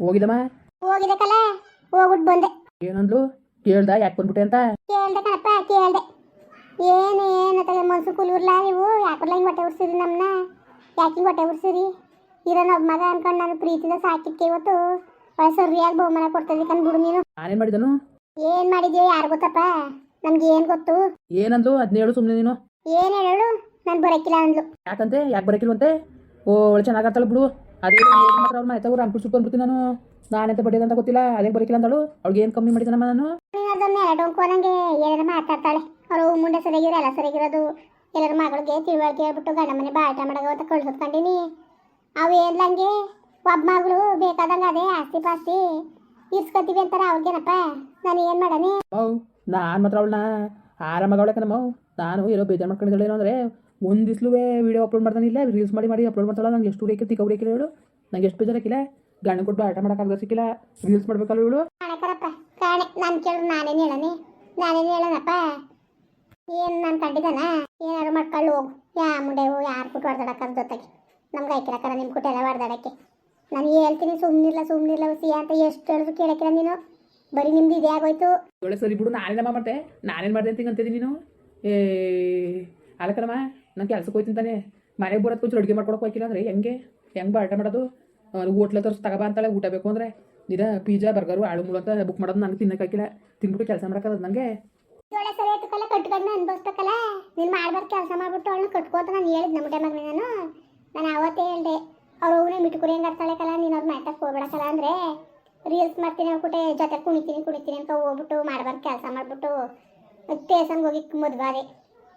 ಹೋಗಿದಮ್ಮ ಹೋಗಿದಕಲ್ಲ ಹೋಗ್ಬಿಟ್ಟು ಬಂದೆ. ಏನಂದ್ಲು? ಕೇಳ್ದ? ಯಾಕೆ ಬಂದ್ಬಿಟ್ಟೆ ಅಂತ? ಕೇಳ್ದೆ ಕಣಪ್ಪ ಕೇಳ್ದೆ. ಏನು ಏನತ್ತಲ್ಲ ಮನ್ಸು ಕುಲೂರ್ಲ ನೀವು? ಯಾಕಲ್ಲ ಹಿಂಗೆ ಹೊಟ್ಟೆ ಉರ್ಸಿರಿ ನಮ್ಮನ್ನ ಯಾಕೆ ಹಿಂಗೆ ಹೊಟ್ಟೆ ಉರ್ಸಿರಿ? ಇರೋ ಒಬ್ಬ ಮಗ ಅನ್ಕೊಂಡು ನಾನು ಪ್ರೀತಿಯಿಂದ ಸಾಕಿದ್ಕೆ ಇವತ್ತು ಒಳ್ಳೆ ಸರಿಯಾಗಿ ಬಹುಮಾನ ಕೊಡ್ತದೆ ಕಂದ್ಬಿಡು ನೀನು. ನಾನೇನು ಮಾಡಿದನು ಏನು ಮಾಡಿದ್ಯೋ ಯಾರು ಗೊತ್ತಪ್ಪ? ನಮ್ಗೆ ಏನು ಗೊತ್ತು? ಏನಂದ್ಲು? ಅದನ್ನ ಹೇಳು ಸುಮ್ಮನೆ ನೀನು. ಏನು ಹೇಳು ನಾನು ಬರಕಿಲ್ಲ ಅಂದ್ಲು. ಯಾಕಂತೆ? ಯಾಕೆ ಬರಕಿಲ್ವಂತೆ? ಓ ಒಳ್ಳೆ ಚೆನ್ನಾಗಾಗ್ತಾಳೆ ಬಿಡು. ಅದೇ ಮಾತ್ರ ಅವ್ರು ಮನೆ ಊರು ಅಂಕುಲ್ ಸುಟ್ಕೊಂಡ್ಬಿಡ್ತೀನಿ ನಾನು. ನಾನೆಂತ ಬಡ್ಡಿದ ಅಂತ ಗೊತ್ತಿಲ್ಲ ಅದೇ ಬರಕಿಲ್ಲ ಅಂದಳು. ಅವ್ಳಿಗೆ ಏನು ಕಮ್ಮಿ ಮಾಡಿದನಮ್ಮ ನಾನು? ನೀನು ಅದನ್ನ ಎರಡೊಂಕು ನಂಗೆ ಏನಾರ ಮಾತಾಡ್ತಾಳೆ. ಅವರು ಮುಂಡೆ ಸರಿಯಾಗಿರೋ ಎಲ್ಲ ಸರಿಯಾಗಿರೋದು. ಎಲ್ಲರ ಮಗಳಿಗೆ ತಿಳುವಳಿಕೆ ಹೇಳ್ಬಿಟ್ಟು ಗಂಡ ಮನೆ ಬಾಟ ಮಾಡಗ ಅಂತ ಕಳ್ಸೋದ್ಕೊಂಡಿನಿ ಅವು ಏನ್ಲಂಗೆ ಒಬ್ಬ ಮಗಳು ಬೇಕಾದಂಗೆ ಅದೇ ಆಸ್ತಿ ಪಾಸ್ತಿ ಇರ್ಸ್ಕೊತೀವಿ ಅಂತಾರೆ ಅವ್ರಿಗೇನಪ್ಪ? ನಾನು ಏನು ಮಾಡನೆ ನಾನು ಮಾತ್ರ ಅವಳನ್ನ ಆರಾಮಾಗವಳೆ ಕಣಮ್ಮ ನಾನು ಇರೋ ಬೇಜಾರು ಮಾಡ್ಕೊಂಡಿದ್ದಾಳೆ ಏನೋ ಅಂದರೆ ಒಂದು ದಿಸ್ಲುವೆ ವೀಡಿಯೋ ಅಪ್ಲೋಡ್ ಮಾಡ್ತಾನೆ ಇಲ್ಲ ರೀಲ್ಸ್ ಮಾಡಿ ಮಾಡಿ ಅಪ್ಲೋಡ್ ಮಾಡ್ತಾಳೆ ನಂಗೆ ಎಷ್ಟು ಹುಡುಕಿ ತಿಕ್ಕ ಹುಡುಕಿಲ್ಲ ಹೇಳು ನಂಗೆ ಎಷ್ಟು ಬೇಜಾರಾಕಿಲ್ಲ ಗಾಣ ಕೊಟ್ಟು ಆಟ ಮಾಡೋಕ್ಕಾಗದ ಸಿಕ್ಕಿಲ್ಲ. ರೀಲ್ಸ್ ಮಾಡ್ಬೇಕಲ್ಲ ಹೇಳು ನಾನು ಕೇಳಿದ್ರೆ ನಾನೇನು ಹೇಳನೆ? ನಾನೇನು ಹೇಳನಪ್ಪ ಏನು ನಾನು ಕಂಡಿದ್ದಾನ? ಏನಾರು ಮಾಡ್ಕೊಳ್ಳು ಹೋಗು. ಯಾ ಮುಂಡೆವು ಯಾರು ಕುಟ್ಟು ಹೊಡೆದಾಡಕ್ಕ ಜೊತೆಗೆ. ನಮ್ಗೆ ಐಕಿರಕ್ಕರ ನಿಮ್ಮ ಕುಟ್ಟೆಲ್ಲ ಹೊಡೆದಾಡಕ್ಕೆ ನಾನು ಹೇಳ್ತೀನಿ ಸುಮ್ಮನಿಲ್ಲ ಸುಮ್ಮನಿಲ್ಲ ಸಿ ಅಂತ ಎಷ್ಟು ಹೇಳಿದ್ರು ಕೇಳಕ್ಕಿಲ್ಲ ನೀನು. ಬರೀ ನಿಮ್ದು ಇದೇ ಆಗೋಯ್ತು. ಒಳ್ಳೆ ಸರಿ ಬಿಡು ನಾನೇನಮ್ಮ ಮಾಡ್ತೆ ನಾನೇನು ಮಾಡಿದೆ ಅಂತ ಅಂತಿದ್ದೀನಿ ನೀನು? ಏ ಅಲ್ಲಕನಮ್ಮ ನಾನು ಕೆಲ್ಸಕ್ಕೆ ಹೋಯ್ತಿಂತಾನೆ ತಾನೆ ಮನೆಗೆ ಬರೋದು ಕೊಂಚ ಅಡುಗೆ ಮಾಡ್ಕೊಡಕ್ಕೆ ಹೋಗಿಲ್ಲ ಅಂದ್ರೆ ಹೆಂಗೆ? ಹೆಂಗೆ ಬಾಟ ಮಾಡೋದು? ಹೋಟ್ಲ ತರ್ಸ್ ತಗೋಬಾ ಅಂತಾಳೆ, ಊಟ ಬೇಕು ಅಂದರೆ. ಇದ ಪಿಜ್ಜಾ, ಬರ್ಗರು, ಆಳು ಮುಳು ಅಂತ ಬುಕ್ ಮಾಡೋದು ನನಗೆ ತಿನ್ನಕ್ಕಾಗಿಲ್ಲ ತಿನ್ಬಿಟ್ಟು ಕೆಲಸ ಮಾಡೋಕ್ಕದ ನನಗೆ ಒಳ್ಳೆ ಸರಿ ಆಯ್ತಕ್ಕಲ್ಲ ಕಟ್ಕೊಂಡು ಅನ್ಭವಿಸ್ಬೇಕಲ್ಲ? ನೀನು ಮಾಡ್ಬಾರ್ದು ಕೆಲಸ ಮಾಡ್ಬಿಟ್ಟು ಅವಳನ್ನ ಕಟ್ಕೋತ ನಾನು ಹೇಳಿದ್ ನಮ್ಮ ಟೈಮಾಗ ನಾನು. ನಾನು ಅವತ್ತೇ ಹೇಳ್ದೆ, ಅವ್ರು ಅವನೇ ಮಿಟ್ಕುರಿ ಹೆಂಗೆ ಆಡ್ತಾಳೆ ಕಲ, ನೀನು ಅವ್ರು ಮ್ಯಾಟಕ್ಕೆ ಹೋಗ್ಬೇಡಕ್ಕಲ್ಲ ಅಂದರೆ. ರೀಲ್ಸ್ ಮಾಡ್ತೀನಿ ಅಂದ್ಬಿಟ್ಟೆ ಜೊತೆ ಕುಣಿತೀನಿ ಕುಣಿತೀನಿ ಅಂತ ಹೋಗ್ಬಿಟ್ಟು ಮಾಡ್ಬಾರ್ದು ಕೆಲಸ ಮಾಡಿಬಿಟ್ಟು. ಸ್ಟೇಷನ್ಗೆ ಹೋಗಿ ಮದುವೆ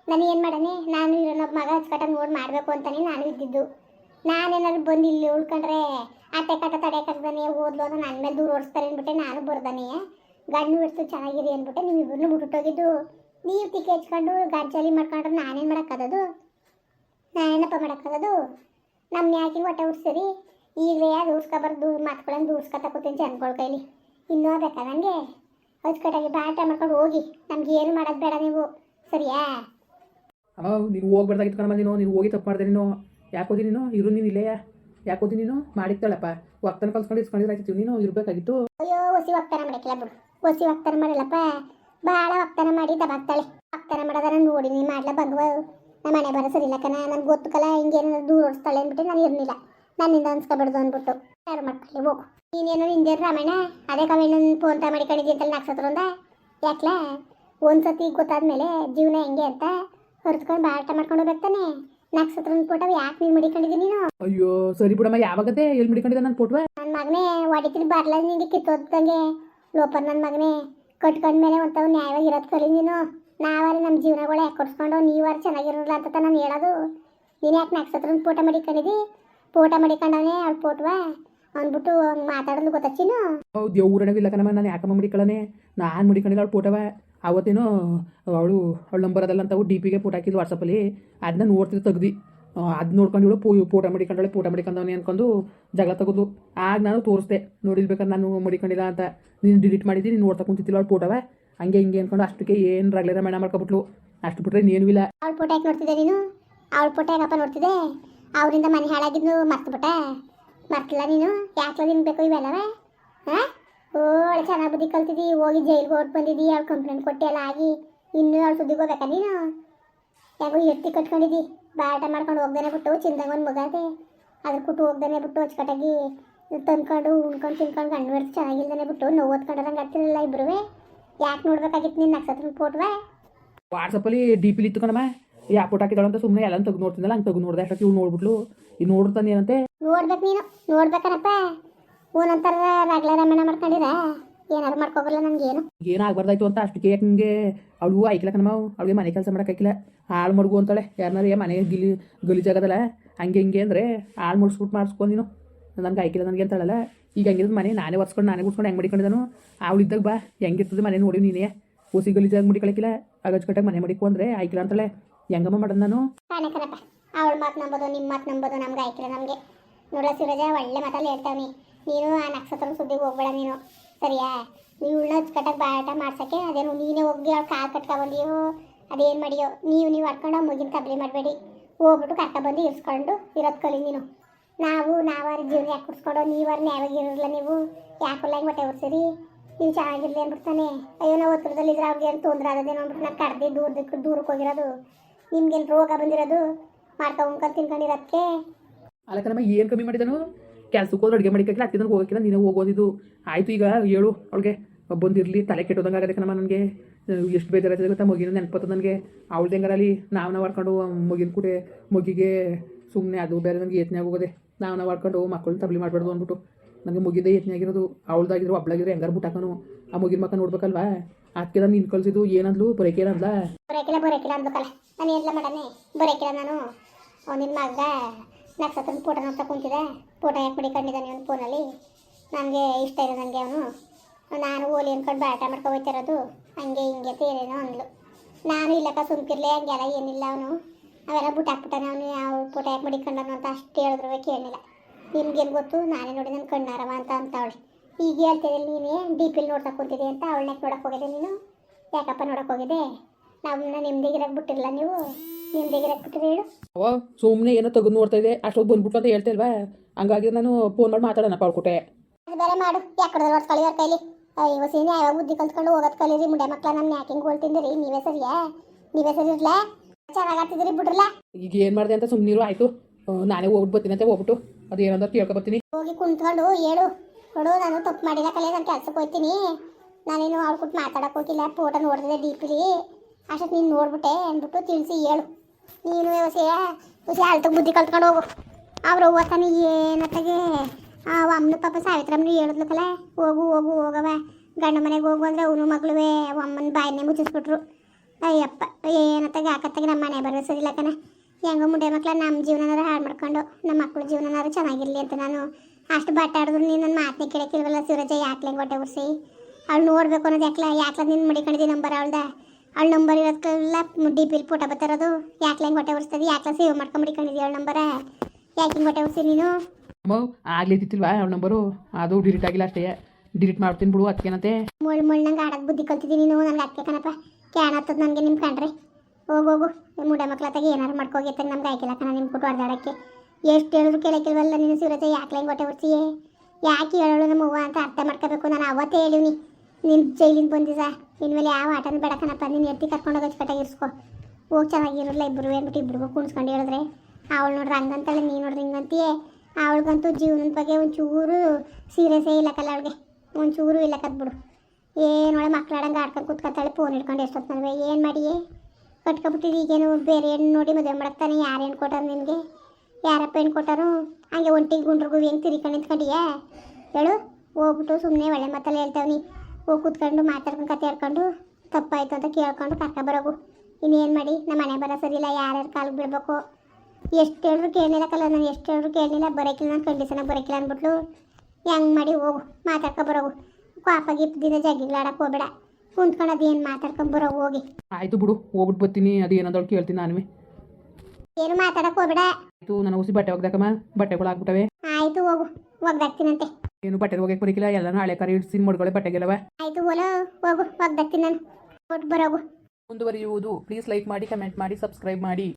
ನಾನು ಏನು ಮಾಡನೆ ನಾನು ಇರೋನೊಬ್ಬ ಮಗ ಹಚ್ಕಟ್ಟಾಗ ನೋಡಿ ಮಾಡಬೇಕು ಅಂತಾನೆ ನಾನು ಇದ್ದಿದ್ದು. ನಾನೇನಾದ್ರು ಬಂದು ಇಲ್ಲಿ ಉಳ್ಕೊಂಡ್ರೆ ಅತ್ತೆ ಕಟ್ಟ ತಡೆಯಕ್ಕಾಗ್ದಾನೆ ಓದ್ಲು ಅಂತ ನನ್ನ ಮೇಲೆ ದೂರ ಓಡಿಸ್ತಾರೆ ಅಂದ್ಬಿಟ್ಟೆ ನಾನು ಬರ್ದಾನೆ. ಗಂಡು ಬಿಡ್ತು ಚೆನ್ನಾಗಿರಿ ಅಂದ್ಬಿಟ್ಟೆ ನೀವು ಇಬ್ಬರನ್ನೂ ಬಿಟ್ಬಿಟ್ಟೋಗಿದ್ದು. ನೀವು ತಿಕ್ಕಿ ಹಚ್ಕೊಂಡು, ಗಾಡಿ ಮಾಡ್ಕೊಂಡ್ರೆ ನಾನೇನು ಮಾಡೋಕ್ಕದದು ನಾನೇನಪ್ಪ ಮಾಡೋಕ್ಕದದು ನಮ್ಮ ಯಾಕೆ ಹೊಟ್ಟೆ ಉರ್ಸಿರಿ ಈಗಲೇ ಅದು ಉರ್ಸ್ಕೊಬಾರ್ದು ಮಾತ್ಕೊಳ್ಳೋದು ದೂರ್ಸ್ಕೊತ ಕೂತೀನಿ ಜನಗಳ ಕೈಲಿ. ಇನ್ನೂ ಬೇಕಾ ನನಗೆ ಹಚ್ಕಟ್ಟಾಗಿ ಬಾಟ ಮಾಡ್ಕೊಂಡು ಹೋಗಿ. ನಮ್ಗೆ ಏನು ಮಾಡೋದು ಬೇಡ ನೀವು. ಸರಿಯಾ? ನೀನು ಹೋಗ್ಬಾರ್ದಾಗಿತ್ತು ಕಣಮ್ಮ ನೀನು ನೀನು ಹೋಗಿ ತಪ್ಪು ಮಾಡಿದೆ ನೀನು. ಯಾಕೆ ಹೋದಿ ನೀನು? ಇರು, ನೀನು ಇಲ್ಲೇ. ಯಾಕೆ ಹೋದಿ ನೀನು? ಮಾಡಿತ್ತಳಪ್ಪ ಒಕ್ತನ ಕಲ್ಸ್ಕೊಂಡು ಇಸ್ಕೊಂಡಿರಾಯ್ತು ನೀನು ಇರಬೇಕಾಗಿತ್ತು. ಅಯ್ಯೋ ಹೊಸಿ ವಾಗ್ದಾನ ಮಾಡಕ್ಕಿಲ್ಲ ಬಿಡು. ಹೊಸಿ ಮಾಡಲ್ಲಪ್ಪ. ಭಾಳ ವಾಗ್ದಾನ ಮಾಡಿ ದಬಾಕ್ತಾಳೆ ವಾಗ್ದಾನ ಮಾಡೋದಾರ ನೋಡಿ ನೀನು ಮಾಡ್ಲ ಬಂದ್ವ ನಮ್ಮ ಮನೆ ಬರೋ ಸರಿ ಇಲ್ಲ ಕಣ. ನನ್ಗೆ ಗೊತ್ತು ಹಿಂಗೇನ ದೂರ ಓಡಿಸ್ತಾಳೆ ಅಂದ್ಬಿಟ್ಟು ನಾನು ಇರಲಿಲ್ಲ. ನನ್ನಿಂದ ಅನ್ಸ್ಕೊಬಾರ್ದು ಅಂದ್ಬಿಟ್ಟು. ಯಾರು ಮಾಡ್ಕೊಳ್ಳಿ, ಹೋಗು. ನೀನೇನು ಹಿಂದೆ ರಾಮಾಯಣ? ಅದೇ ಕವೇಣ ಫೋನ್ ತ ಮಾಡಿಕೊಂಡಿದ್ದಿ ಅಂತ ನಾಕ್ಸತ್ರಂದ ಯಾಕ್ಲ? ಒಂದ್ಸತಿ ಗೊತ್ತಾದ್ಮೇಲೆ ಜೀವನ ಹೆಂಗೆ ಅಂತ ಹೊರತ್ಕೊಂಡು ಬಾಟ ಮಾಡ್ಕೊಂಡು ಹೋಗ್ತಾನೆ ನಕ್ಷತ್ರನ ಫೋಟೋ ಯಾಕೆ ನೀನು ಮಡಿಕೊಂಡಿದ್ದೀನಿ ನೀನು? ಅಯ್ಯೋ ಸರಿ ಬಿಡಮ್ಮ ಯಾವಾಗತ್ತೆ ಎಲ್ಲಿ ಮಡಿಕೊಂಡಿದ್ದ ನನ್ನ ಫೋಟೋ ನನ್ನ ಮಗನೇ ಹೊಡಿತೀನಿ ಬರ್ಲ ನಿಂಗೆ ಕಿತ್ತೋದಂಗೆ. ಲೋಪರ್ ನನ್ನ ಮಗನೇ ಕಟ್ಕೊಂಡ್ಮೇಲೆ ಒಂಥವು ನ್ಯಾಯವಾಗಿ ಇರೋದು ಕಲಿ ನೀನು. ನಾವಲ್ಲಿ ನಮ್ಮ ಜೀವನಗಳು ಯಾಕೆ ಕೊಡ್ಸ್ಕೊಂಡು ನೀವಾರು ಚೆನ್ನಾಗಿರಲ್ಲ ಅಂತ ನಾನು ಹೇಳೋದು. ನೀನು ಯಾಕೆ ನಕ್ಷತ್ರನ ಫೋಟೋ ಮಡಿಕೊಂಡಿದ್ದಿ ಫೋಟೋ ಮಡಿಕೊಂಡವನೇ ಅವ್ಳು ಫೋಟೋವಾ ಅಂದ್ಬಿಟ್ಟು ಮಾತಾಡೋದು ಗೊತ್ತಚ್ಚಿನ ಹೌದು ಊರಣವಿಲ್ಲ ಕಣಮ್ಮ ನಾನು ಯಾಕಮ್ಮ ಮಡಿಕೊಳ್ಳನೆ? ನಾನು ಮಡಿಕೊಂಡಿಲ್ಲ ಅವ್ರ ಫೋಟೋವ ಅವತ್ತೇನೋ ಅವಳು ಅವಳು ನಂಬರ್ ಅದಲ್ಲ ಅಂತ ಡಿ ಪಿಗೆ ಫೋಟೋ ಹಾಕಿದ್ದು ವಾಟ್ಸಪ್ಪಲ್ಲಿ ಅದನ್ನ ನೋಡ್ತಿದ್ದು ತೆಗ್ದು. ಅದು ನೋಡ್ಕೊಂಡು ಪೋ ಫೋಟೋ ಮಡಿಕೊಂಡಳೆ ಫೋಟೋ ಮಡಿಕೊಂಡವನೇ ಅನ್ಕೊಂಡು ಜಗಳ ತೆಗೆದು ಆಗ ನಾನು ತೋರಿಸ್ದೆ, ನೋಡಿರ್ಬೇಕಾದ್ರೆ ನಾನು ಮಡಿಕೊಂಡಿಲ್ಲ ಅಂತ. ನೀನು ಡಿಲೀಟ್ ಮಾಡಿದ್ದೀನಿ ನೀನು ನೋಡ್ತಾ ಕುಂತಿತ್ತಿಲ್ಲ ಅವಳು ಫೋಟೋವೇ ಹಂಗೆ ಹಿಂಗೆ ಅನ್ಕೊಂಡು ಅಷ್ಟಕ್ಕೆ ಏನು ರಗಲೇರ ಮೇಡಮ್ ಮಾಡ್ಕೊಬಿಟ್ಲು. ಅಷ್ಟು ಬಿಟ್ರೆ ಇನ್ನೇನೂ ಇಲ್ಲ. ಅವಳ ಫೋಟೋ ಯಾಕೆ ನೋಡ್ತಿದ್ದೆ ನೀನು? ಅವಳ ಫೋಟೋ ಯಾಕಪ್ಪ ನೋಡ್ತಿದ್ದೆ? ಅವರಿಂದ ಮನೆ ಹಾಳಾಗಿದ್ದು ಮರ್ತುಬಿಟ್ಟ? ಮರ್ತಿಲ್ಲ ನೀನು? ಯಾಕೆ ಬೇಕು ಇವೆಲ್ಲವೇ? ಹಾಂ? ಓಳೆ ಚೆನ್ನಾಗಿ ಬುದ್ಧಿ ಕಲ್ತಿದ್ದಿ ಹೋಗಿ ಜೈಲ್ಗೆ ಹೋಗಿ ಬಂದಿದ್ದಿ ಅವ್ಳು ಕಂಪ್ಲೇಂಟ್ ಕೊಟ್ಟೆ ಎಲ್ಲ ಆಗಿ ಇನ್ನೂ ಅವ್ಳು ಸುದ್ದಿಗೆ ಹೋಗ್ಬೇಕಾ ನೀನು? ಯಾಕೋ ಎತ್ತಿ ಕಟ್ಕೊಂಡಿದ್ದಿ ಬಾಟ ಮಾಡ್ಕೊಂಡು ಹೋಗ್ದೇನೆ ಬಿಟ್ಟು ಚಿಂದಾಗ ಒಂದು ಮಗ ಅದೇ. ಅದ್ರ ಕುಟ್ಟು ಹೋಗ್ದೇನೆ ಬಿಟ್ಟು ಅಚ್ಚುಕಟ್ಟಾಗಿ ತಂದ್ಕೊಂಡು ಉಣ್ಕೊಂಡು ತಿನ್ಕೊಂಡು ಗಂಡು ಬಿಡ್ತು ಚೆನ್ನಾಗಿಲ್ದೇ ಬಿಟ್ಟು ನೋವು ಓದ್ಕೊಂಡ್ರಂಗೆ ಆಗ್ತಿರಲಿಲ್ಲ ಇಬ್ಬರುವೆ ಯಾಕೆ ನೋಡ್ಬೇಕಾಗಿತ್ತು ನಿನ್ನ ನಕ್ಷತ್ರ ಫೋಟೋ ವಾಟ್ಸಪ್ಪಲ್ಲಿ ಡಿ ಪಿಲಿ ಇತ್ತು ಕಣಮ್ಮ ಯಾ ಫೋಟೋ ಹಾಕಿದಳು ಅಂತ ಸುಮ್ಮನೆ ಎಲ್ಲ ತೆಗೆದು ನೋಡ್ತಿದ್ದಲ್ಲ ಹಂಗೆ ತೆಗೆದು ನೋಡಿದೆ ಅಷ್ಟಕ್ಕೆ ಇವ್ಳು ನೋಡ್ಬಿಟ್ಲು. ಈಗ ನೋಡ್ತಾನೆ ಏನಂತೆ? ನೋಡ್ಬೇಕು ನೀನು ನೋಡ್ಬೇಕನಪ್ಪ. ಓನಂತರ ರಾಗ್ಲ ರಮಣ ಮಾಡ್ಕೊಂಡಿರ? ಏನಾದ್ರು ಮಾಡ್ಕೋಬಲ್ಲ ನನ್ಗೇನು ಏನು ಆಗ್ಬಾರ್ದಾಯ್ತು ಅಂತ ಅಷ್ಟಕ್ಕೆ ಯಾಕೆ ನಿಮಗೆ ಅವಳು ಆಯ್ಕಿಲ್ಲ ಕಣಮ್ಮ ಅವಳಿಗೆ ಮನೆ ಕೆಲಸ ಮಾಡೋಕ್ಕಾಗಿಲ್ಲ ಹಾಳು ಮಡ್ಗು ಅಂತಾಳೆ ಯಾರನ್ನಾರ ಮನೆ ಗಿಲಿ ಗಲೀಜಾಗದಲ್ಲ ಹಂಗೆ ಹಿಂಗೆ ಅಂದ್ರೆ ಹಾಳು ಮುಡ್ಸ್ಬಿಟ್ಟು ಮಾಡಿಸ್ಕೊಂಡು ನೀನು. ನನಗೆ ಆಯ್ಕಿಲ್ಲ ನನಗೆ ಅಂತಾಳಲ್ಲ. ಈಗ ಹಂಗಿರೋದು ಮನೆ ನಾನೇ ಒರ್ಸ್ಕೊಂಡು ನಾನೇ ಗುಡ್ಸ್ಕೊಂಡು ಹೆಂಗೆ ಮಡಿಕೊಂಡಿದ್ದಾನು? ಅವಳಿದ್ದಾಗ ಬಾ ಹೆಂಗಿರ್ತದೆ ಮನೆ ನೋಡಿ ನೀನೇ. ಕೂಸಿ ಗಲೀಜಾಗಿ ಅಗಜ್ ಅಗಚ್ಕಟ್ಟಾಗಿ ಮನೆ ಮಡಿಕೊ ಅಂದರೆ ಆಯ್ಕಿಲ್ಲ ಅಂತಾಳೆ. ಹೆಂಗಮ್ಮ ಮಾಡೋದು ನಾನು? ಅವಳ ಮಾತು ನಂಬೋದು ನಿಮ್ಮ ಮಾತು ನಂಬೋದು ನಮ್ಗೆ ಆಯ್ಕಿಲ್ಲ ನಮಗೆ. ನೋಡ ಸೂರಜ ಒಳ್ಳೆ ಮಾತಲ್ಲಿ ಹೇಳ್ತಾವ್ನಿ. ನೀನು ಆ ನಕ್ಷತ್ರ ಸುದ್ದಿಗೆ ಹೋಗ್ಬೇಡ ನೀನು. ಸರಿಯಾ? ನೀವು ಉಳ್ಳ ಕಟ್ಟಕ್ಕೆ ಬಾಟ ಮಾಡ್ಸಕ್ಕೆ, ಅದೇನು ನೀನೇ ಹೋಗಿ ಅವ್ಳು ಕಾಲು ಕಟ್ಕೊಬಂದಿಯೋ ಅದೇನು ಮಾಡಿಯೋ? ನೀವು ನೀವು ಆಡ್ಕೊಂಡು ಮುಗಿನ ತಬ್ಲಿ ಮಾಡಬೇಡಿ. ಹೋಗ್ಬಿಟ್ಟು ಕರ್ಕೊಬಂದು ಇರಿಸ್ಕೊಂಡು ಇರೋದು ಕಲಿ ನೀನು. ನಾವು, ನಾವಾರ ಜೀವನ ಯಾಕೆ ಕುಡ್ಸ್ಕೊಂಡು ನೀವಾರ ನ್ಯಾವಾಗಿರಲ್ಲ ನೀವು. ಯಾಕೆ ಹಿಂಗೆ ಹೊಟ್ಟೆ ಓಡ್ಸಿರಿ ನೀವು ಚೆನ್ನಾಗಿರ್ಲಿ ಅಂದ್ಬಿಡ್ತಾನೆ. ಅಯ್ಯೋ, ನಾವು ಹತ್ರದಲ್ಲಿ ಇದ್ರೆ ಅವ್ರಿಗೆ ಏನು ತೊಂದರೆ ಆಗೋದೇನೋ ನಾನು ಕಡ್ದು ದೂರದಕ್ಕೆ ದೂರಕ್ಕೆ ಹೋಗಿರೋದು. ನಿಮ್ಗೇನು ರೋಗ ಬಂದಿರೋದು? ಮಾಡ್ಕೊಂಡು ತಿನ್ಕೊಂಡಿರೋದಕ್ಕೆ ಅಲ್ಲ ಕಣಮ್ಮ ಏನು ಕಮ್ಮಿ ಮಾಡಿದನು? ಕೆಲ್ಸಕ್ಕೆ ಹೋದ್ರೆ ಅಡುಗೆ ಮಾಡಿಕ್ಕೆ ಹತ್ತಿದ್ರೆ ಹೋಗೋಕ್ಕಿಲ್ಲ, ನೀನೇ ಹೋಗೋದಿದ್ದು ಆಯಿತು ಈಗ ಹೇಳು, ಅವಳಿಗೆ. ಬಂದಿರಲಿ ತಲೆ ಕೆಟ್ಟೋದಂಗೆ ಕಣಮ್ಮ ನನಗೆ. ಎಷ್ಟು ಬೇಜಾರಾಯ್ತದೆ ಗೊತ್ತಾ? ಮಗಿನ ನೆನಪತ್ತದ ನನಗೆ. ಅವಳ್ದು ಹೆಂಗಾರಲ್ಲಿ? ನಾವು ನಾವು ಆಡ್ಕೊಂಡು ಮಗಿನ ಕೂಡೆ. ಮಗಿಗೆ ಸುಮ್ಮನೆ ಅದು ಬೇರೆ ನನಗೆ ಯತ್ನೆ ಆಗೋದೆ. ನಾವು ನಾವು ಆಡ್ಕೊಂಡು ಮಕ್ಕಳನ್ನ ತಬ್ಲಿ ಮಾಡಬಾರ್ದು ಅಂದ್ಬಿಟ್ಟು. ನನಗೆ ಮುಗಿದೇ ಯತ್ನೆ ಆಗಿರೋದು. ಅವಳ್ದಾಗಿದ್ರು ಒಬ್ಳಾಗಿದ್ರು ಹೆಂಗಾರು ಬಿಟ್ಟಾಕನು. ಆ ಮುಗಿನ ಮಕ್ಕ ನೋಡ್ಬೇಕಲ್ವಾ? ಅದಕ್ಕೆ ನಾನು ನಿನ್ ಕಳ್ಸಿದ್ದು ಏನಂದ್ಲು? ಬರೋಕೆ ಅಂದ್ಲ? ಬರೋಕಿಲ್ಲ ಬರೋಕಿಲ್ಲ ಅಂದ್ಬೇಕಲ್ಲ ನಾನು ಏನಿಲ್ಲ ಮಾಡನೆ. ಬರೋಕಿಲ್ಲ ನಾನು. ನಿನ್ನ ಮಗ ನಕ್ಷತ್ರನ ಫೋಟೋ ನೋಡ್ತಾ ಕುಂತಿದೆ ಫೋಟೋ ಯಾಕೆ ಕಂಡಿದ್ದಾನೆ ಅವನು ಫೋನಲ್ಲಿ ನನಗೆ ಇಷ್ಟ ಇಲ್ಲ ನನಗೆ ಅವನು. ನಾನು ಓಲಿ ಅಂದ್ಕೊಂಡು ಬ್ಯಾಟ ಮಾಡ್ಕೊ ಹೋಗ್ತಿರೋದು ಹಂಗೆ ಹಿಂಗೆ ಏನೇನೋ ಅಂದ್ಲು. ನಾನು ಇಲ್ಲಕ್ಕ ಸುಮ್ಕಿರ್ಲೇ ಹಂಗೆಲ್ಲ ಏನಿಲ್ಲ ಅವನು. ಅವೆಲ್ಲ ಬುಟ್ ಹಾಕ್ಬಿಟ್ಟಾನೆ ಅವನು. ಯಾವ ಫೋಟೋ ಯಾಕೆ ಮಡಿಕೊಂಡನು ಅಂತ ಅಷ್ಟು ಹೇಳಿದ್ರು ಕೇಳಿಲ್ಲ ನಿಮ್ಗೇನು ಗೊತ್ತು? ನಾನೇ ನೋಡಿ ನನ್ನ ಕಣ್ಣಾರವ ಅಂತ ಅಂತ ಅವಳು. ಈಗ ಹೇಳ್ತಿದ್ದೆ ನೀನೇ ಡಿ ಪಿಲ್ ನೋಡ್ತಾ ಕುಂತಿದ್ದೆ ಅಂತ ಅವಳನ್ನ ನೋಡಕ್ಕೆ ಹೋಗಿದೆ ನೀನು. ಯಾಕಪ್ಪ ನೋಡಕ್ಕೆ ಹೋಗಿದೆ ನಮ್ಮನ್ನ ನಿಮ್ದಿಗಿರಕ್ಕೆ ಬಿಟ್ಟಿರಲ್ಲ ನೀವು. ನಿಮ್ದಿಗಿರಕ್ಕೆ ಬಿಟ್ಟಿರಿ ಹೇಳು. ಅವ ಸುಮ್ಮನೆ ಏನೋ ತೆಗೆದು ನೋಡ್ತಾ ಇದೆ. ಅಷ್ಟೊಂದು ಬಂದ್ಬಿಟ್ಟು ಅಂತ ಹೇಳ್ತಾ ಇಲ್ವಾ? ಹಂಗಾಗಿ ನಾನು ಫೋನ್ ಮಾಡಿ ಮಾತಾಡೋಣ ಪಡ್ಕೊಟ್ಟೆ ಅದು ಬೇರೆ ಮಾಡು. ಹೊಡ್ಸ್ಕೊಳ್ಳಿ ಅವ್ರ ಕೈಲಿ ಅಯ್ಯೋ ಸೀನಿ ಯಾವಾಗ ಬುದ್ಧಿ ಕಲ್ತ್ಕೊಂಡು ಹೋಗೋದು ಕಲೀರಿ ಮುಂಡೆ ಮಕ್ಳ. ಯಾಕೆ ಯಾಕಿಂಗ್ ಹೋಳ್ತಿದ್ದೀರಿ ನೀವೇ ಸರಿಯಾ? ನೀವೇ ಸರಿ ಇರ್ಲಾ? ಚೆನ್ನಾಗಿ ಆಗ್ತಿದ್ದೀರಿ ಬಿಡ್ರಲ್ಲ ಈಗ ಏನು ಮಾಡಿದೆ ಅಂತ ಸುಮ್ಮನಿರು ಆಯಿತು. ನಾನೇ ಹೋಗ್ಬಿಟ್ಟು ಬರ್ತೀನಿ ಅಂತ ಹೋಗ್ಬಿಟ್ಟು. ಅದು ಏನಂತ ಕೇಳ್ಕೊ ಬರ್ತೀನಿ. ಹೋಗಿ ಕುಂತ್ಕೊಂಡು ಹೇಳು. ನೋಡು ನಾನು ತಪ್ಪು ಮಾಡಿಲ್ಲ ಕಲೆ ನಾನು ಕೆಲ್ಸಕ್ಕೆ ಹೋಗ್ತೀನಿ ನಾನೇನು ಅವ್ಳು ಕೊಟ್ಟು ಮಾತಾಡಕ್ಕೆ ಹೋಗಿಲ್ಲ. ಫೋಟೋ ನೋಡಿದೆ ಡೀಪ್ಲಿ. ಅಷ್ಟೊತ್ತು ನೀನು ನೋಡ್ಬಿಟ್ಟೆ ಅಂದ್ಬಿಟ್ಟು ತಿಳಿಸಿ ಹೇಳು. ನೀನು ವ್ಯವಸ್ಥೆ ಹುಸಿ ಅಳ್ತಕ್ಕೆ ಬುದ್ಧಿ ಕಲ್ತ್ಕೊಂಡು ಹೋಗು. ಅವ್ರು ಓದ್ತಾನೆ ಏನತ್ತಾಗೆ ಆ ಅಮ್ಮನ ಪಾಪ ಸಾವಿತ್ರಮ್ಮನ ಹೇಳಿದ್ಲಕ್ಕಲ್ಲ ಹೋಗು ಹೋಗು ಹೋಗವ ಗಂಡ ಮನೆಗೆ ಹೋಗು ಅಂದರೆ ಅವನು ಮಗಳುವೆ. ಅಮ್ಮನ ಬಾಯಿನೇ ಮುಚ್ಚಿಸ್ಬಿಟ್ರು. ಅಯ್ಯಪ್ಪ ಏನತ್ತಾಗೆ ಆಕತ್ತಾಗ ನಮ್ಮ ಮನೆ ಬರೋ ಇಲ್ಲಕನ ಹೆಂಗೋ ಮುಂಡೆ ಮಕ್ಳ ನಮ್ಮ ಜೀವನನಾರ ಹಾಳು ಮಾಡ್ಕೊಂಡು ನಮ್ಮ ಮಕ್ಳ ಜೀವನನಾರ ಚೆನ್ನಾಗಿರಲಿ ಅಂತ ನಾನು. ಅಷ್ಟು ಬಟ್ಟೆ ಆಡಿದ್ರು ನೀನು ನನ್ನ ಮಾತನೆ ಕೇಳಕ್ಕಿಲ್ವಲ್ಲ? ಸೂರಜ, ಯಾಕ್ಲೆ ಹೊಟ್ಟೆ ಉರ್ಸಿ? ಅವಳು ನೋಡ್ಬೇಕು ಅನ್ನೋದು ಯಾಕ್ಲ? ಯಾಕ್ಲ ನಿನ್ನ ಮಡಿಕೊಂಡಿದ್ದೀನಿ ನಂಬರ್ ಅವಳ್ದ? ಅವಳ ನಂಬರ್ ಇರೋದಕ್ಕೆಲ್ಲ ಡಿ ಬಿಲ್ ಫೋಟೋ ಬತ್ತಿರೋದು ಯಾಕೆ ಹೆಂಗೆ ಹೊಟ್ಟೆ ಉರ್ಸ್ತದೆ ಯಾಕೆ ಸೇವ್ ಮಾಡ್ಕೊಂಡು ಮಡಿಕೊಂಡಿದ್ದಿ ಅವಳ ನಂಬರ ಯಾಕೆ ಹಿಂಗೆ ಹೊಟ್ಟೆ ಉರ್ಸಿ ನೀನು? ಅಮ್ಮ ಆಗ್ಲಿದ್ದಿತ್ತಿಲ್ವಾ ಅವ್ಳ ನಂಬರು ಅದು ಡಿಲೀಟ್ ಆಗಿಲ್ಲ ಅಷ್ಟೇ. ಡಿಲೀಟ್ ಮಾಡ್ತೀನಿ ಬಿಡು ಅದಕ್ಕೇನಂತೆ ಮುಳ್ ಮುಳ್ ನಂಗೆ ಆಡಕ್ಕೆ ಬುದ್ಧಿ ಕಲ್ತಿದ್ದೀನಿ ನೀನು ನನಗೆ ಅದಕ್ಕೆ ಕಣಪ್ಪ. ಕ್ಯಾನ್ ಹತ್ತದ ನನಗೆ ನಿಮ್ಮ ಕಂಡ್ರೆ ಹೋಗು ಹೋಗು. ಮುಡ ಮಕ್ಳ ತಗ ಏನಾರು ಮಾಡ್ಕೋಗಿತ್ತ ನಮ್ಗೆ ಆಯ್ಕಿಲ್ಲ ಕಣ ನಿಮ್ಮ ಕೊಟ್ಟು ಹೊಡೆದಾಡಕ್ಕೆ. ಎಷ್ಟು ಹೇಳಿದ್ರು ಕೇಳಕ್ಕಿಲ್ವಲ್ಲ ನೀನು ಸೂರಜ ಯಾಕೆ ಹೆಂಗೆ ಹೊಟ್ಟೆ ಉರ್ಸಿಯೇ? ಯಾಕೆ ಹೇಳೋಳು ನಮ್ಮ ಅವ್ವ ಅಂತ ಅರ್ಥ ಮಾಡ್ಕೋಬೇಕು? ನಾನು ಅವತ್ತೇ ಹೇಳಿವ್ನಿ. ನೀನು ಜೈಲಿಂದ ಬಂದಿಸ ಇನ್ಮೇಲೆ ಯಾವ ಆಟನ ಬೇಡಕನಪ್ಪ ನೀನು ಎತ್ತಿ ಕರ್ಕೊಂಡು ಹೋಗಿ ಅಚ್ಚುಕಟ್ಟಾಗಿ ಇರಿಸ್ಕೊ. ಹೋಗಿ ಚೆನ್ನಾಗಿರಲ್ಲ ಇಬ್ಬರು ಏನ್ಬಿಟ್ಟು ಇಬ್ರಿಗೂ ಕುಣಿಸ್ಕೊಂಡು ಹೇಳಿದ್ರೆ. ಅವಳು ನೋಡ್ರಿ ಹಂಗಂತಾಳೆ ನೀನು ನೋಡ್ರಿ ಹಿಂಗಂತೀಯೇ? ಅವಳಿಗಂತೂ ಜೀವನದ ಬಗ್ಗೆ ಒಂಚೂರು ಸೀರಿಯಸ್ಸೇ ಇಲ್ಲ ಕಲ್ಲ ಅವಳಿಗೆ. ಒಂಚೂರು ಇಲ್ಲ ಕದ್ಬಿಡು ಏನೊಳೆ ಮಕ್ಕಳಾಡಂಗೆ ಆಡ್ಕೊಂಡು ಕೂತ್ಕೊತಾಳೆ ಫೋನ್ ಹಿಡ್ಕೊಂಡು ಎಷ್ಟೊತ್ತು ನಡುವೆ. ಏನು ಮಾಡಿಯೇ? ಕಟ್ಕೊಬಿಟ್ಟಿದ್ದು ಈಗೇನು ಬೇರೆ ಹೆಣ್ಣು ನೋಡಿ ಮದುವೆ ಮಾಡಕ್ತಾನೆ? ಯಾರು ಹೆಣ್ಣು ಕೊಟ್ಟಾರ ನಿನಗೆ? ಯಾರಪ್ಪ ಏನು ಕೊಟ್ಟಾರು? ಹಂಗೆ ಒಂಟಿಗೆ ಗುಂಡ್ರಿಗೂ ಹೆಂಗೆ ತಿರ್ಕೊಂಡು ನಿಂತ್ಕೊಂಡಿಯಾ? ಹೇಳು. ಹೋಗ್ಬಿಟ್ಟು ಸುಮ್ಮನೆ ಒಳ್ಳೆ ಮಾತಲ್ಲ ಹೋಗಿ ಕೂತ್ಕೊಂಡು ಮಾತಾಡ್ಕೊಂಡು ಕತೆ ಹೇಳ್ಕೊಂಡು ತಪ್ಪಾಯ್ತು ಅಂತ ಕೇಳ್ಕೊಂಡು ಕರ್ಕ ಬರೋಗು. ಇನ್ನೇನು ಮಾಡಿ? ನಮ್ಮ ಮನೆ ಬರೋ ಸರಿಯಿಲ್ಲ ಯಾರ್ಯಾರು ಕಾಲಿಗೆ ಬಿಡಬೇಕು ಎಷ್ಟು ಹೇಳಿದ್ರು ಕೇಳಲಿಲ್ಲ ಕಲ್ಲ ನಾನು ಎಷ್ಟು ಹೇಳಿದ್ರು ಕೇಳಲಿಲ್ಲ ಬರೋಕಿಲ್ಲ ನಾನು ಕಂಡೀಷನ್ ಬರೋಕಿಲ್ಲ ಅಂದ್ಬಿಟ್ಲು. ಹೆಂಗೆ ಮಾಡಿ ಹೋಗು ಮಾತಾಡ್ಕೊ ಬರೋಗು. ಗಿಪ್ ದಿನ ಜಗ್ಗಿಗಳಾಡಕ್ಕೆ ಹೋಗ್ಬೇಡ. ಕುಂತ್ಕೊಂಡು ಅದೇನು ಮಾತಾಡ್ಕೊಂಡು ಬರೋ ಹೋಗಿ. ಆಯಿತು ಬಿಡು ಹೋಗ್ಬಿಟ್ಟು ಬರ್ತೀನಿ. ಅದು ಏನಾದ್ರು ಕೇಳ್ತೀನಿ ನಾನು ಏನು ಮಾತಾಡಕ್ಕೆ ಹೋಗ್ಬೇಡ. ಆಯಿತು ನಾನು ಉಸಿ ಬಟ್ಟೆ ಒಗ್ದಾಕಮ್ಮ. ಬಟ್ಟೆಗಳು ಆಗ್ಬಿಟ್ಟವೆ ಆಯಿತು ಹೋಗು ಒಗ್ದಾಕ್ತೀನಂತೆ. ಏನು ಬಟ್ಟೆ ಹೋಗಕ್ಕೆ ಬರಿಕಿಲ್ಲ ಎಲ್ಲಾನು ಹಳೆ ಕರಿ ಇಡ್ಸಿನ ಬಟ್ಟೆ ಬಟ್ಟೆಗೆಲ್ಲವ ಆಯ್ತು ಹೊಲ ಹೋಗು ಒಗ್ದಾಕ್ತೀನಿ ನಾನು. ಕೊಟ್ಟು ಬರೋಗು. ಮುಂದುವರಿಯುವುದು ಪ್ಲೀಸ್ ಲೈಕ್ ಮಾಡಿ ಕಮೆಂಟ್ ಮಾಡಿ ಸಬ್ಸ್ಕ್ರೈಬ್ ಮಾಡಿ.